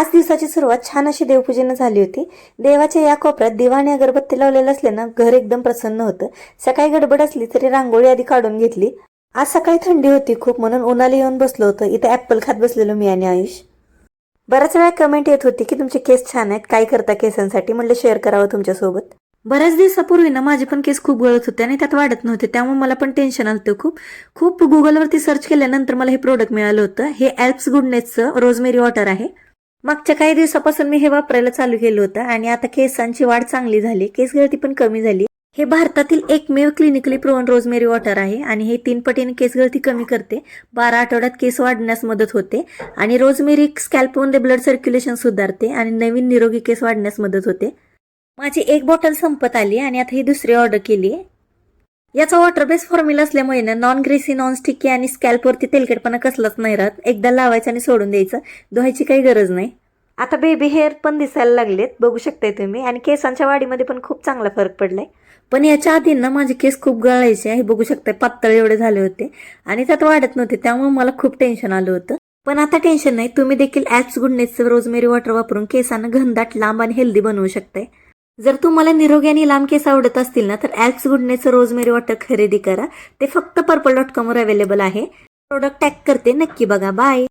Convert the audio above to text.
आज दिवसाची सुरुवात छान अशी देवपूजेनं झाली होती. देवाच्या या कोपऱ्यात दिवाणी अगरबत्ती लावलेलं असल्यानं घर एकदम प्रसन्न होतं. सकाळी गडबड असली तरी रांगोळी आधी काढून घेतली. आज सकाळी थंडी होती खूप म्हणून उन्हाळी येऊन बसलो होतं. इथं ऍपल खात बसलेलो मी आणि आयुष. बऱ्याच वेळा कमेंट येत होती की तुमचे केस छान आहेत काय करता केसांसाठी? म्हणलं शेअर करावं तुमच्यासोबत. बऱ्याच दिवसापूर्वी ना माझे पण केस खूप गळत होते आणि त्यात वाढत नव्हते. त्यामुळे मला पण टेन्शन आलं होतं खूप. खूप गुगलवरती सर्च केल्यानंतर मला हे प्रोडक्ट मिळालं होतं. हे ॲल्प्स गुडनेसचं रोजमेरी वॉटर आहे. मागच्या काही दिवसापासून मी हे वापरायला चालू केलं होतं आणि आता केसांची वाढ चांगली झाली. केस गळती पण कमी झाली. हे भारतातील एकमेव क्लिनिकली प्रोवन रोजमेरी वॉटर आहे आणि हे तीन पटीने केस गळती कमी करते. बारा आठवड्यात केस वाढण्यास मदत होते आणि रोजमेरी स्कॅल्पमध्ये ब्लड सर्क्युलेशन सुधारते आणि नवीन निरोगी केस वाढण्यास मदत होते. माझी एक बॉटल संपत आली आणि आता ही दुसरी ऑर्डर केली याचा वॉटर बेस फॉर्म्युला असल्यामुळे ना नॉन ग्रेसी नॉन स्टिकी आणि स्कॅल्पवरती तेलकटपणा कसलाच नाही राहत. एकदा लावायचं आणि सोडून द्यायचं. धुवायची काही गरज नाही. आता बेबी हेअर पण दिसायला लागलेत. बघू शकताय तुम्ही. आणि केसांच्या वाढीमध्ये पण खूप चांगला फरक पडलाय. पण याच्या आधी ना माझे केस खूप गळायचे. हे बघू शकताय पातळ एवढे झाले होते. आणि त्यात वाढत नव्हते. त्यामुळे मला खूप टेन्शन आलं होतं. पण आता टेन्शन नाही. तुम्ही देखील ॲप्स गुडनेसचं रोजमेरी वॉटर वापरून केसांना घनदाट लांब आणि हेल्दी बनवू शकताय. जर तुम्हाला निरोगी आणि लांब केस आवडत असतील ना तर ॲक्स गुडनेचं रोजमेरी वॉटर खरेदी करा. ते फक्त पर्पल डॉट कॉमवर अवेलेबल आहे. प्रोडक्ट टॅग करते. नक्की बघा. बाय